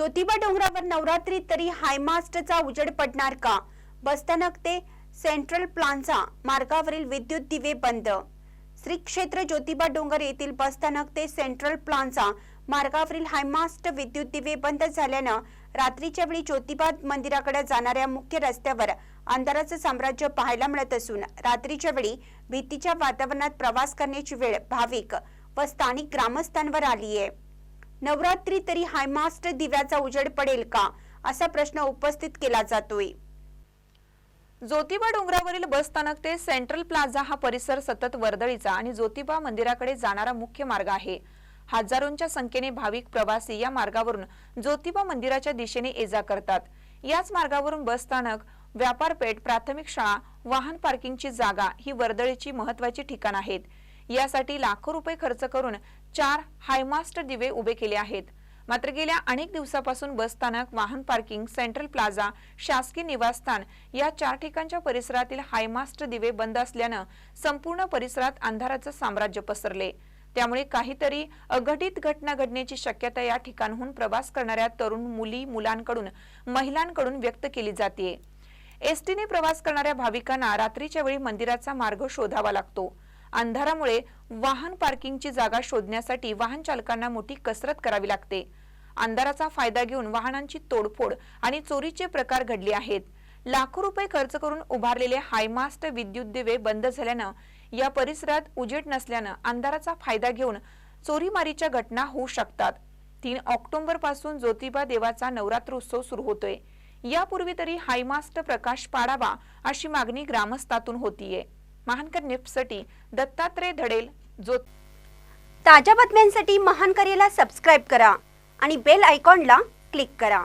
ज्योतिबा डोंगरावर नवरात्री तरी हायमास्टचा उजेड पडणार का? बसस्थानक ते सेंट्रल प्लाझा मार्गावरील विद्युत दिवे बंद. श्री क्षेत्र ज्योतिबा डोंगर येथील बसस्थानक ते सेंट्रल प्लाझा मार्गावरील हायमास्ट विद्युत दिवे बंद झाल्यानं रात्रीच्या वेळी ज्योतिबा मंदिराकडे जाणाऱ्या मुख्य रस्त्यावर अंधाराचं साम्राज्य पाहायला मिळत असून रात्रीच्या वेळी भीतीच्या वातावरणात प्रवास करण्याची वेळ भाविक व स्थानिक ग्रामस्थांवर आली आहे नवरात्री तरी हायमास्ट दिव्याचा उजेड पडेल का? असा प्रश्न उपस्थित केला जातोय. ज्योतिबा डोंगरावरील बसस्थानक ते सेंट्रल प्लाझा हा परिसर सतत वर्दळीचा आणि ज्योतिबा मंदिराकडे जाणारा मुख्य मार्ग आहे. हजारोंच्या संख्येने भाविक प्रवासी या मार्गावरून ज्योतिबा मंदिराच्या दिशेने ये जा करतात. याच मार्गावरून बसस्थानक व्यापारपेठ प्राथमिक शाळा वाहन पार्किंगची जागा ही वर्दळीची महत्वाची ठिकाण आहेत. यासाठी लाखो रुपये खर्च करून चार हायमास्ट दिवे उभे केले आहेत. मात्र गेल्या अनेक दिवसापासून बसस्थानक वाहन पार्किंग सेंट्रल प्लाझा शासकीय निवासस्थान या चार ठिकाणच्या परिसरातील हायमास्ट दिवे बंद असल्यानं संपूर्ण परिसरात अंधाराचं साम्राज्य पसरले. त्यामुळे काहीतरी अघटित घटना घडण्याची शक्यता या ठिकाणहून प्रवास करणाऱ्या तरुण मुली मुलांकडून महिलांकडून व्यक्त केली जाते. एसटीने प्रवास करणाऱ्या भाविकांना रात्रीच्या वेळी मंदिराचा मार्ग शोधावा लागतो. अंधारामुळे वाहन पार्किंगची जागा शोधण्यासाठी वाहन चालकांना मोठी कसरत करावी लागते. अंधाराचा फायदा घेऊन वाहनांची तोडफोड आणि चोरीचे प्रकार घडले आहेत. लाखो रुपये खर्च करून उभारलेले हायमास्ट विद्युत दिवे बंद झाल्यानं या परिसरात उजेड नसल्यानं अंधाराचा फायदा घेऊन चोरीमारीच्या घटना होऊ शकतात. तीन ऑक्टोबरपासून ज्योतिबा देवाचा नवरात्रोत्सव सुरू होतोय. यापूर्वी तरी हायमास्ट प्रकाश पाडावा अशी मागणी ग्रामस्थातून होतीये. महानकर न्यूजसाठी दत्तात्रय धडेल जो ताज्या बातम्यांसाठी महानकरेला सबस्क्राईब करा आणि बेल आयकॉनला क्लिक करा.